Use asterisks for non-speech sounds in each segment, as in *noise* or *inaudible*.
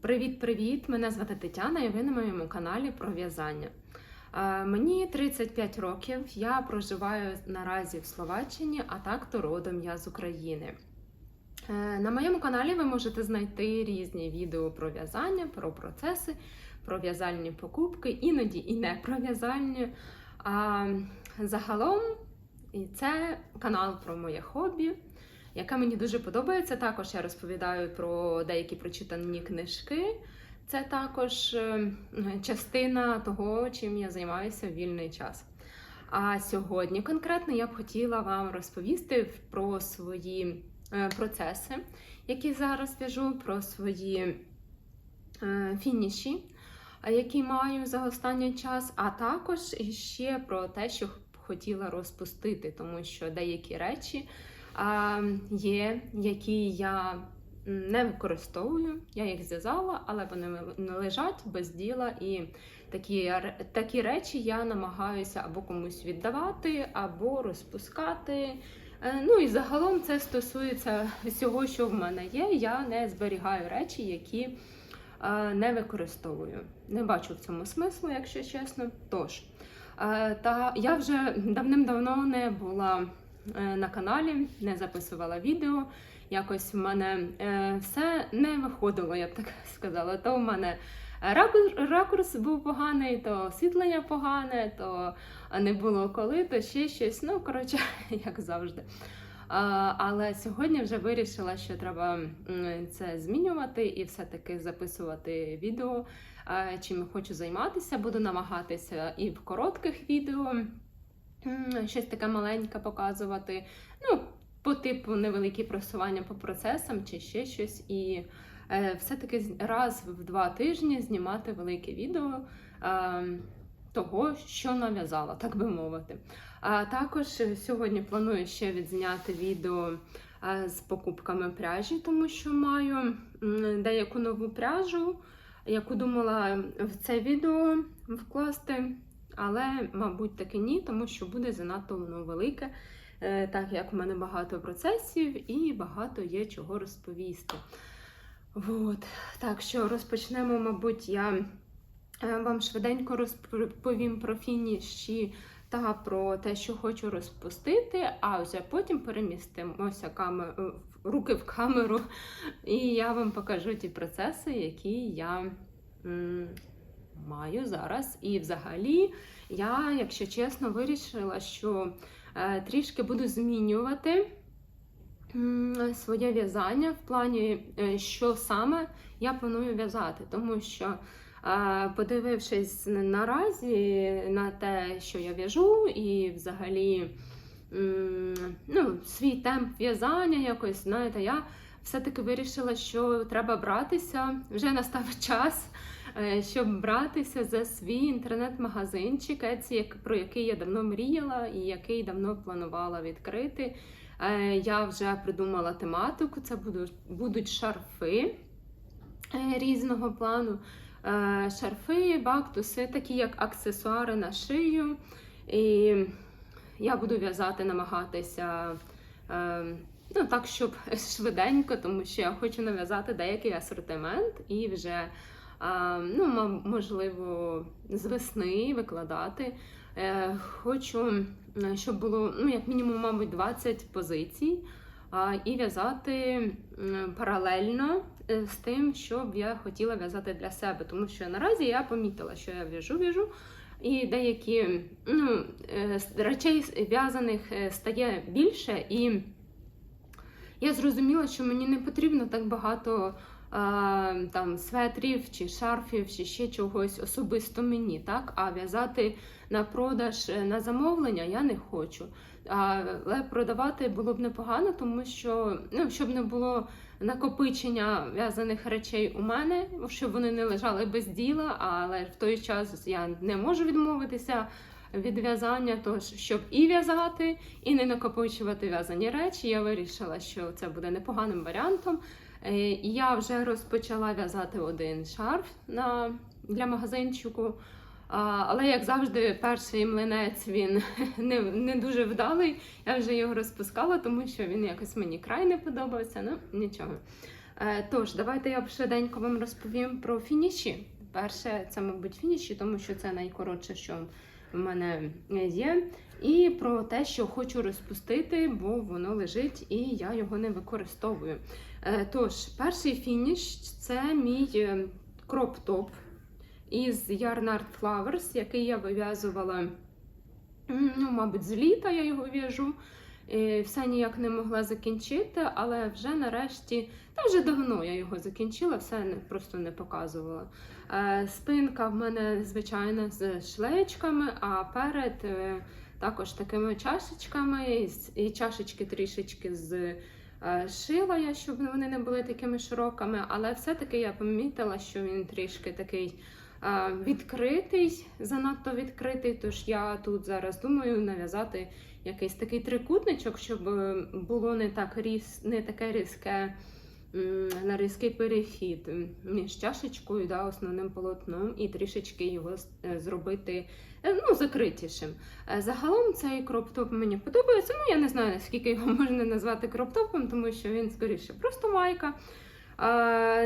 Привіт-привіт! Мене звати Тетяна і ви на моєму каналі про в'язання. Е, Мені 35 років, я проживаю наразі в Словаччині, а так то родом я з України. Е, На моєму каналі ви можете знайти різні відео про в'язання, про процеси, про в'язальні покупки, іноді і не про в'язальні. А загалом це канал про моє хобі, яке мені дуже подобається. Також я розповідаю про деякі прочитані книжки. Це також е, частина того, чим я займаюся в вільний час. А сьогодні конкретно я б хотіла вам розповісти про свої е, процеси, які зараз в'яжу, про свої е, фініші, які маю за останній час, а також ще про те, що хотіла розпустити, тому що деякі речі є, які я не використовую. Я їх зв'язала, але вони не лежать без діла. І такі, такі речі я намагаюся або комусь віддавати, або розпускати. Е, Ну і загалом це стосується всього, що в мене є. Я не зберігаю речі, які е, не використовую. Не бачу в цьому смислу, якщо чесно. Тож, е, та я вже давним-давно не була на каналі, не записувала відео. Якось в мене е, все не виходило, я б так *laughs* сказала. То в мене ракурс, був поганий, то освітлення погане, то не було коли, то ще щось. Ну, коротше, *laughs* як завжди. Але сьогодні вже вирішила, що треба це змінювати і все-таки записувати відео, чим хочу займатися. Буду намагатися і в коротких відео щось таке маленьке показувати. Ну, по типу невеликі просування по процесам чи ще щось. І е, все-таки раз в два тижні знімати велике відео. е, того, що нав'язала, так би мовити. А також сьогодні планую ще відзняти відео е, з покупками пряжі, тому що маю деяку нову пряжу, яку думала в це відео вкласти, але, мабуть, таки ні, тому що буде занадто воно велике, е, так як в мене багато процесів і багато є чого розповісти. От. Так що розпочнемо, мабуть, я е, вам швиденько розповім про фініші та про те, що хочу розпустити, а вже потім перемістимося камер... в- руки в камеру, і я вам покажу ті процеси, які я маю зараз. І взагалі, я, якщо чесно, вирішила, що е, трішки буду змінювати своє в'язання в плані, е, що саме я планую в'язати, тому що. Е, Подивившись наразі на те, що я в'яжу, і взагалі ну, свій темп в'язання, якось, знаєте, я все-таки вирішила, що треба братися, вже настав час, щоб братися за свій інтернет-магазинчик, Etsy, про який я давно мріяла і який давно планувала відкрити. Е, Я вже придумала тематику, це будуть, шарфи е, різного плану. Е, шарфи, бактуси, такі як аксесуари на шию. І я буду в'язати, намагатися е, ну, так, щоб *laughs* швиденько, тому що я хочу нав'язати деякий асортимент і вже, е, ну, можливо, з весни викладати. Е, Хочу, щоб було ну, як мінімум, мабуть, 20 позицій. І в'язати паралельно е, з тим, що б я хотіла в'язати для себе. Тому що наразі я помітила, що я в'яжу, в'яжу, і деякі ну, е, речей в'язаних е, стає більше, і я зрозуміла, що мені не потрібно так багато. Там светрів чи шарфів, чи ще чогось особисто мені, так? А в'язати на продаж е, на замовлення я не хочу. Але продавати було б непогано, тому що ну, щоб не було накопичення в'язаних речей у мене, щоб вони не лежали без діла, але в той час я не можу відмовитися від в'язання, тож щоб і в'язати, і не накопичувати в'язані речі. Я вирішила, що це буде непоганим варіантом. Е, Я вже розпочала в'язати один шарф на, для магазинчику. Але, як завжди, перший млинець він *laughs* не, не дуже вдалий. Я вже його розпускала, тому що він якось мені край не подобався. Ну, нічого. Е, Тож, давайте я швиденько вам розповім про фініші. Перше, це, мабуть, фініші, тому що це найкоротше, що в мене є. І про те, що хочу розпустити, бо воно лежить і я його не використовую. Е, Тож, перший фініш це мій е, кроп-топ із Yarn Art Flowers, який я вив'язувала, ну, мабуть, з літа я його в'яжу. Все ніяк не могла закінчити, але вже нарешті, та вже давно я його закінчила, все не, просто не показувала. Е, Спинка в мене, звичайно, з шлеєчками, а перед також такими чашечками, і чашечки трішечки з е, шила щоб вони не були такими широкими, але все-таки я помітила, що він трішки такий е, відкритий, занадто відкритий. Тож я тут зараз думаю нав'язати якийсь такий трикутничок, щоб е, було не так різ, не таке різке. На різкий перехід між чашечкою да, основним полотном і трішечки його е, зробити е, ну, закритішим. Е, Загалом цей кроптоп мені подобається. Ну, я не знаю, наскільки його *laughs* можна назвати кроптопом, тому що він скоріше просто майка.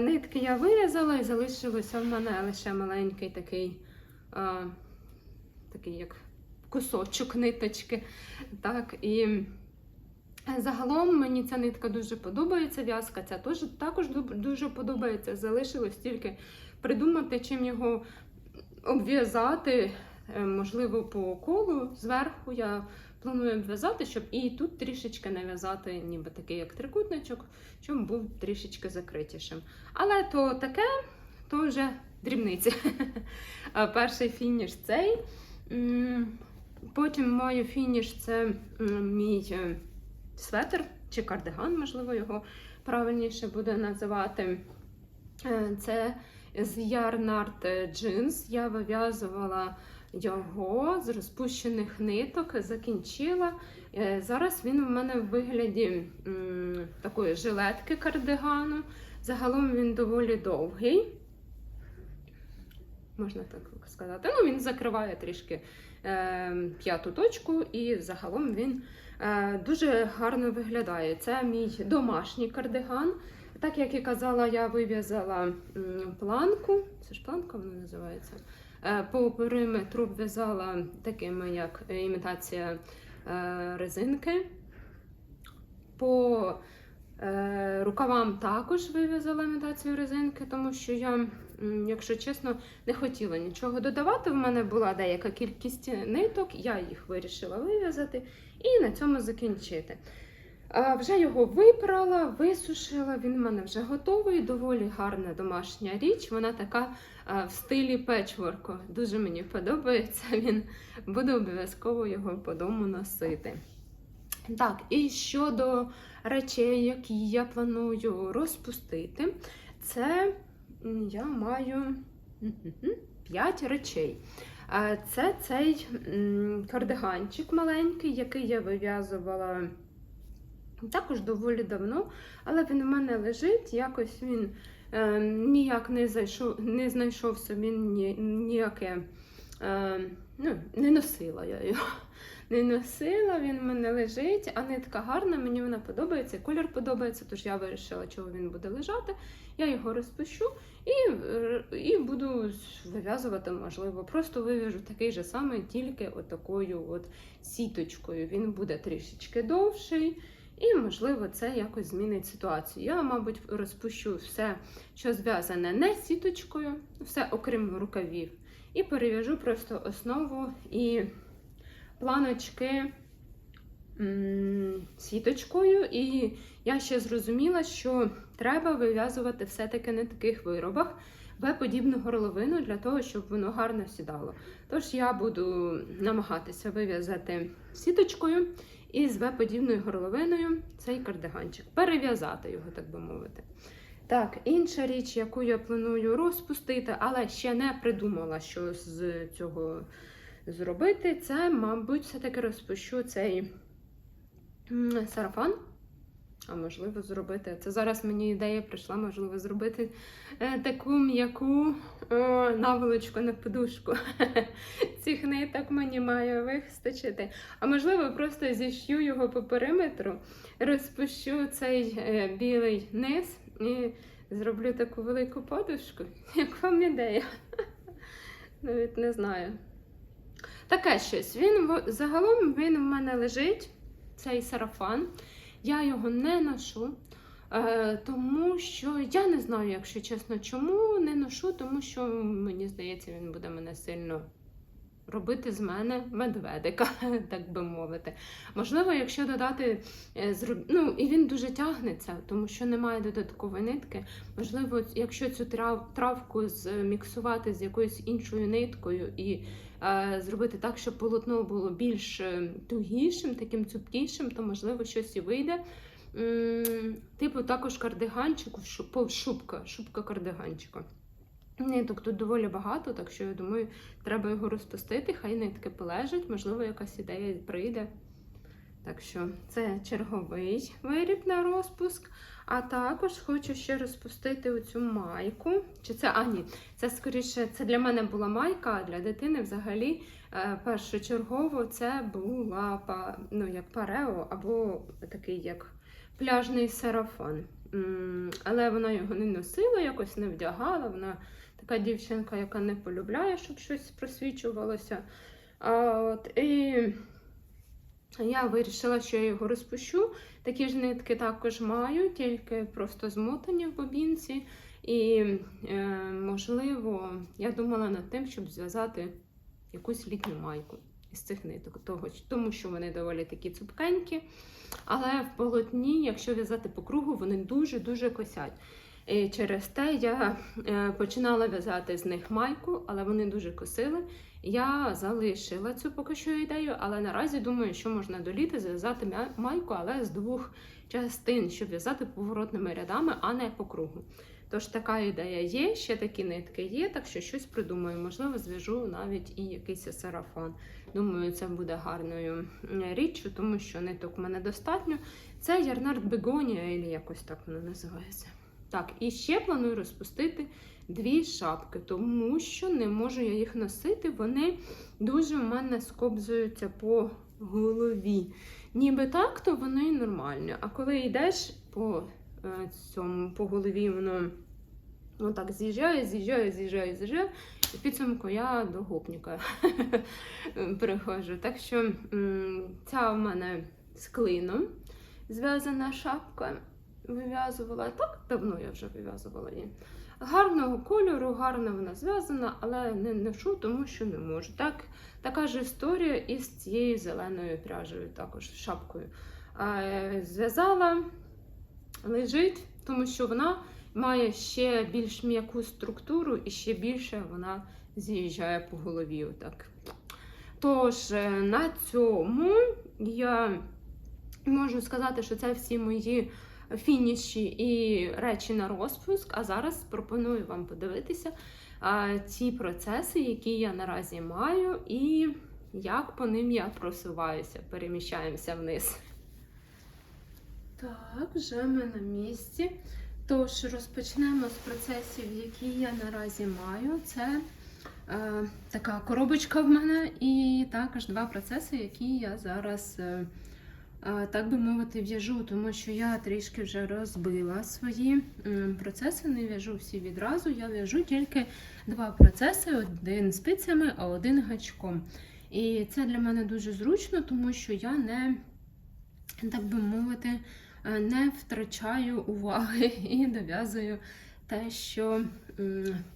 Нитки я вирізала і залишилося в мене лише маленький такий, такий як кусочок ниточки. Так, і загалом мені ця нитка дуже подобається, в'язка ця теж також дуже подобається. Залишилось тільки придумати, чим його обв'язати, е, можливо, по колу. Зверху я планую обв'язати, щоб і тут трішечки нав'язати, ніби такий як трикутничок, щоб був трішечки закритішим. Але то таке, то вже дрібниці. *laughs* Перший фініш цей. Потім маю фініш це мій е, светр чи кардиган, можливо, його правильніше буде називати. Е, Це з Art Jeans. Я вив'язувала його з розпущених ниток, закінчила. Е, Зараз він в мене в вигляді такої жилетки кардигану. Загалом він доволі довгий. Можна так сказати. Ну, він закриває трішки е, п'яту точку, і загалом він дуже гарно виглядає. Це мій домашній кардиган. Так як і казала, я вив'язала планку. Це ж планка вона називається. Е, По периметру в'язала такими, як е, імітація е, резинки. По е, рукавам також вив'язала імітацію резинки, тому що я, якщо чесно, не хотіла нічого додавати. В мене була деяка кількість ниток, я їх вирішила вив'язати і на цьому закінчити. Вже його випрала, висушила, він в мене вже готовий, доволі гарна домашня річ. Вона така в стилі печворку. Дуже мені подобається. *laughs* Він буду обов'язково його по дому носити. Так, і щодо речей, які я планую розпустити, це я маю 5 речей. Це цей кардиганчик маленький, який я вив'язувала також доволі давно, але він у мене лежить, якось він е, ніяк не, зайшов, не знайшов собі ні, ніяке. Е, ну, не носила я його. Не носила, він в мене лежить, а нитка гарна, мені вона подобається, і колір подобається, тож я вирішила, чого він буде лежати. Я його розпущу і, і буду вив'язувати, можливо, просто вив'яжу такий же самий, тільки отакою от сіточкою. Він буде трішечки довший. І, можливо, це якось змінить ситуацію. Я, мабуть, розпущу все, що зв'язане не сіточкою, все окрім рукавів. І перев'яжу просто основу і планочки сіточкою. І я ще зрозуміла, що треба вив'язувати все-таки на таких виробах В-подібну горловину для того, щоб воно гарно сідало. Тож я буду намагатися вив'язати сіточкою і з В-подібною горловиною цей кардиганчик. Перев'язати його, так би мовити. Так, інша річ, яку я планую розпустити, але ще не придумала, що з цього зробити, це, мабуть, все-таки розпущу цей сарафан. А можливо, зробити. Це зараз мені ідея прийшла, можливо, зробити е, таку м'яку е, наволочку на подушку. *laughs* Цих ниток мені має вистачити. А можливо, просто зішью його по периметру, розпущу цей е, білий низ і зроблю таку велику подушку. *laughs* Як вам ідея? *laughs* Навіть не знаю. Таке щось. Він загалом він в мене лежить, цей сарафан. Я його не ношу. Е, тому що я не знаю, якщо чесно, чому не ношу, тому що мені здається, він буде мене сильно робити з мене медведика, *laughs* так би мовити. Можливо, якщо додати е, ну, і він дуже тягнеться, тому що немає додаткової нитки. Можливо, якщо цю травку зміксувати з якоюсь іншою ниткою і е, зробити так, щоб полотно було більш е, тугішим, таким цупкішим, то можливо щось і вийде. Типу також кардиганчику, шу- шубка, шубка кардиганчика. Ниток тут доволі багато, так що я думаю, треба його розпустити, хай нитки полежать, можливо, якась ідея прийде. Так що це черговий виріб на розпуск. А також хочу ще розпустити оцю майку. Чи це, а ні, це скоріше, це для мене була майка, а для дитини взагалі е, першочергово це була ну, як парео або такий як пляжний сарафан. Але вона його не носила, якось не вдягала. Вона така дівчинка, яка не полюбляє, щоб щось просвічувалося. От, і я вирішила, що я його розпущу. Такі ж нитки також маю, тільки просто змотані в бобінці. І, е, можливо, я думала над тим, щоб зв'язати якусь літню майку із цих ниток, того, тому що вони доволі такі цупкенькі. Але в полотні, якщо в'язати по кругу, вони дуже-дуже косять. І через те я е, починала в'язати з них майку, але вони дуже косили. Я залишила цю поки що ідею, але наразі думаю, що можна до літа зв'язати майку, але з двох частин, щоб в'язати поворотними рядами, а не по кругу. Тож така ідея є, ще такі нитки є, так що щось придумаю. Можливо, зв'яжу навіть і якийсь сарафан. Думаю, це буде гарною річчю, тому що ниток в мене достатньо. Це Ярнард Бегонія, або якось так воно називається. Так, і ще планую розпустити дві шапки, тому що не можу я їх носити. Вони дуже в мене скобзуються по голові. Ніби так, то вони нормальні. А коли йдеш по е, цьому по голові, воно отак з'їжджає, з'їжджає, з'їжджає, з'їжджає. І підсумку я до гопніка *laughs* приходжу. Так що ця в мене з клином зв'язана шапка. Вив'язувала так давно я вже вив'язувала її. Гарного кольору, гарно вона зв'язана, але не ношу, тому що не можу. Так, така ж історія із цією зеленою пряжею, також шапкою. Зв'язала, лежить, тому що вона має ще більш м'яку структуру і ще більше вона з'їжджає по голові. Отак. Тож, е, на цьому я можу сказати, що це всі мої фініші і речі на розпуск. А зараз пропоную вам подивитися ті процеси, які я наразі маю, і як по ним я просуваюся, переміщаємося вниз. Так, вже ми на місці. Тож розпочнемо з процесів, які я наразі маю. Це е, така коробочка в мене, і також два процеси, які я зараз, е, так би мовити, в'яжу, тому що я трішки вже розбила свої процеси, не в'яжу всі відразу. Я в'яжу тільки два процеси: один спицями, а один гачком. І це для мене дуже зручно, тому що я не, так би мовити, е, не втрачаю уваги і дов'язую те, що,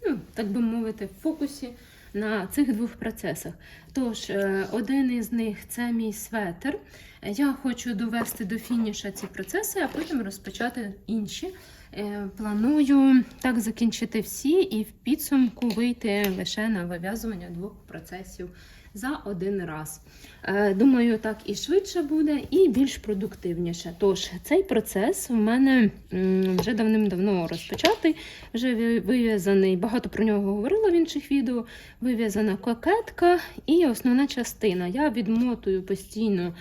ну, так би мовити, в фокусі на цих двох процесах. Тож, е, один із них це мій светр. Я хочу довести до фініша ці процеси, а потім розпочати інші. Е, Планую так закінчити всі і в підсумку вийти лише на вив'язування двох процесів за один раз. Е, Думаю, так і швидше буде, і більш продуктивніше. Тож, цей процес в мене вже давним-давно розпочатий, вже вив'язаний, багато про нього говорила в інших відео. Вив'язана кокетка і основна частина. Я відмотую постійно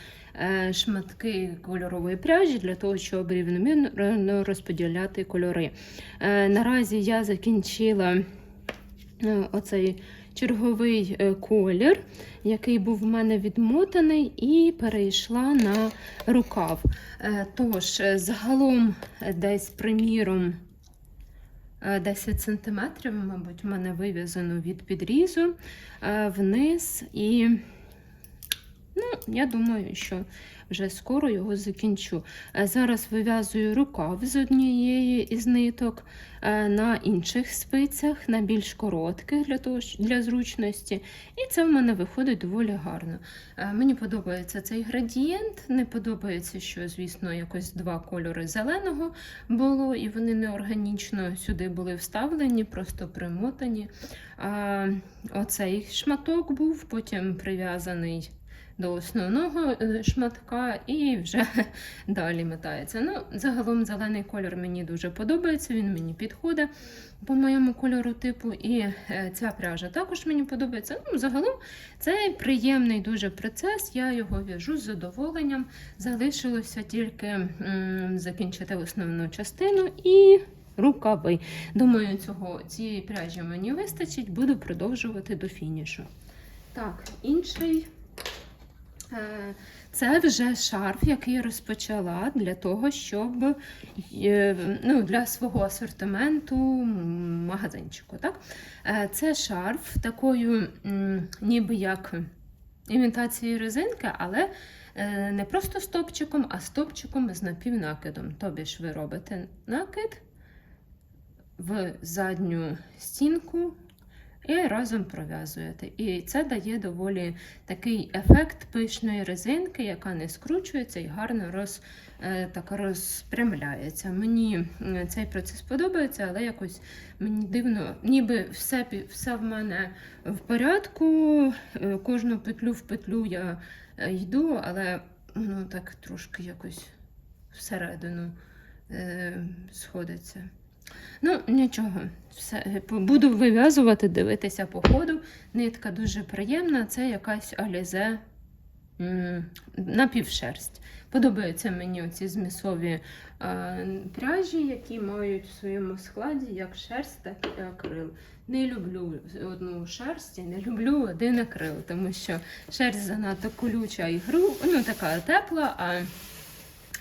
шматки кольорової пряжі для того, щоб рівномірно розподіляти кольори. Е, Наразі я закінчила е, оцей черговий е, колір, який був в мене відмотаний, і перейшла на рукав. Е, Тож, е, загалом, е, десь, приміром, е, 10 см, мабуть, в мене вив'язано від підрізу е, вниз. І ну, я думаю, що вже скоро його закінчу. Е, Зараз вив'язую рукав з однієї із ниток е, на інших спицях, на більш коротких для, того, для зручності. І це в мене виходить доволі гарно. Е, Мені подобається цей градієнт. Не подобається, що, звісно, якось два кольори зеленого було, і вони неорганічно сюди були вставлені, просто примотані. Оцей шматок був потім прив'язаний до основного е, шматка і вже *laughs* далі метається. Ну, загалом зелений кольор мені дуже подобається, він мені підходить по моєму кольору типу. І е, ця пряжа також мені подобається. Ну, загалом це приємний дуже процес. Я його в'яжу з задоволенням. Залишилося тільки м, закінчити основну частину і. Рукави. Думаю, цього цієї пряжі мені вистачить, буду продовжувати до фінішу. Так, інший Це вже шарф, який я розпочала для того, щоб е, ну, для свого асортименту магазинчику. Так? Е, Це шарф такою, ніби як імітації резинки, але е, не просто стопчиком, а стопчиком з напівнакидом. Тобі ж ви робите накид в задню стінку і разом пров'язуєте. І це дає доволі такий ефект пишної резинки, яка не скручується і гарно роз, е, так розпрямляється. Мені цей процес подобається, але якось мені дивно, ніби все, все в мене в порядку, е, кожну петлю в петлю я е, йду, але воно так трошки якось всередину сходиться. Ну, нічого, все, буду вив'язувати, дивитися по ходу. Нитка дуже приємна, це якась алізе напівшерсть. Подобаються мені оці змісові е, пряжі, які мають в своєму складі як шерсть, так і акрил. Не люблю одну шерсть і не люблю один акрил, тому що шерсть занадто колюча і гру, ну така тепла, а,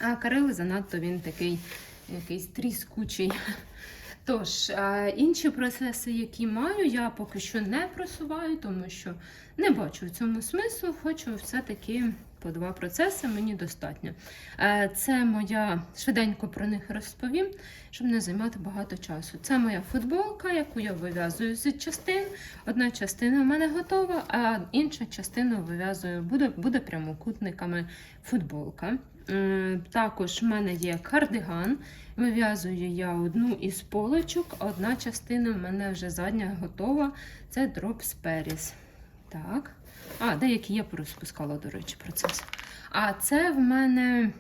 а акрил занадто він такий якийсь тріскучий. Тож, е, інші процеси, які маю, я поки що не просуваю, тому що не бачу в цьому смислу. Хочу все-таки по два процеси, мені достатньо. Е, Це моя швиденько про них розповім, щоб не займати багато часу. Це моя футболка, яку я вив'язую з частин. Одна частина в мене готова, а інша частина вив'язую, буде, буде прямокутниками футболка. Е, Також в мене є кардиган. Вив'язую я одну із полочок, одна частина в мене вже задня готова. Це Drops Paris. Так. А, деякі я порозпускала, до речі, процес. А це в мене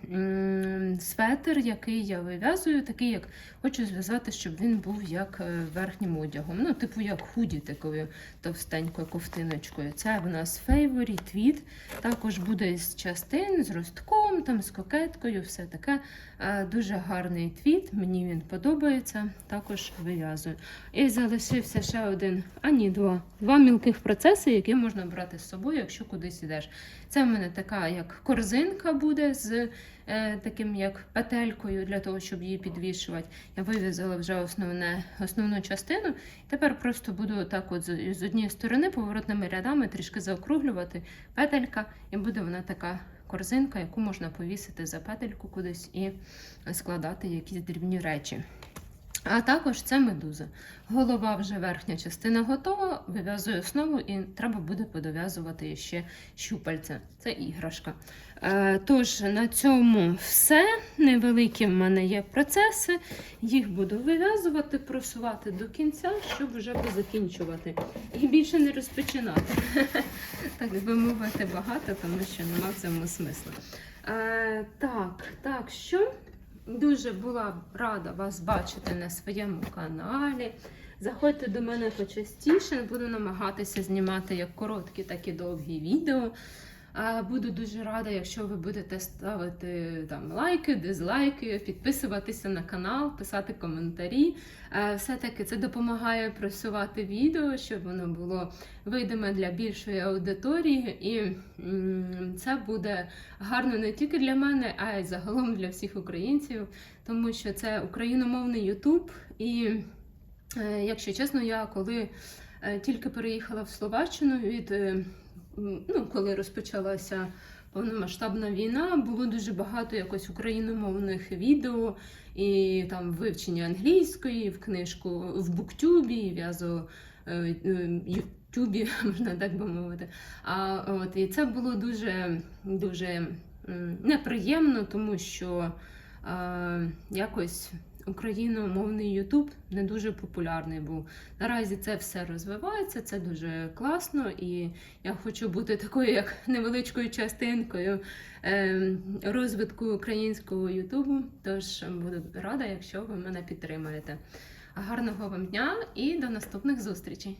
светр, який я вив'язую, такий, як хочу зв'язати, щоб він був як е, верхнім одягом. Ну, типу, як худі такою товстенькою ковтиночкою. Це в нас Favorite Tweed. Також буде з частин, з ростком, там, з кокеткою, все таке. Е, Дуже гарний твіт, мені він подобається. Також вив'язую. І залишився ще один, а ні, два. Два мілких процеси, які можна брати з собою, якщо кудись йдеш. Це в мене така як корзинка буде з е, таким як петелькою для того, щоб її підвішувати. Я вив'язала вже основне, основну частину. Тепер просто буду так от з, з однієї сторони поворотними рядами трішки заокруглювати петелька, і буде вона така корзинка, яку можна повісити за петельку кудись і складати якісь дрібні речі. А також це медуза. Голова вже верхня частина готова, вив'язую основу і треба буде подов'язувати ще щупальця. Це іграшка. Е, тож на цьому все. Невеликі в мене є процеси. Їх буду вив'язувати, просувати до кінця, щоб вже позакінчувати. І більше не розпочинати. *laughs* Так би мовити, багато, тому що нема в цьому смислу. Е, так, так що. Дуже була рада вас бачити на своєму каналі. Заходьте до мене почастіше, буду намагатися знімати як короткі, так і довгі відео. Буду дуже рада, якщо ви будете ставити там лайки, дизлайки, підписуватися на канал, писати коментарі. Е, Все-таки це допомагає просувати відео, щоб воно було видиме для більшої аудиторії. І це буде гарно не тільки для мене, а й загалом для всіх українців, тому що це україномовний Ютуб і. Е, Якщо чесно, я коли е, тільки переїхала в Словаччину від ну, коли розпочалася повномасштабна війна, було дуже багато якось україномовних відео і там вивчення англійської в книжку в буктюбі, в'язо е, е, *laughs* можна так би мовити. А от і це було дуже дуже неприємно, тому що е, якось україномовний Ютуб не дуже популярний був. Наразі це все розвивається, це дуже класно, і я хочу бути такою як *laughs* невеличкою частинкою е, розвитку українського Ютубу. Тож буду рада, якщо ви мене підтримаєте. Гарного вам дня і до наступних зустрічей!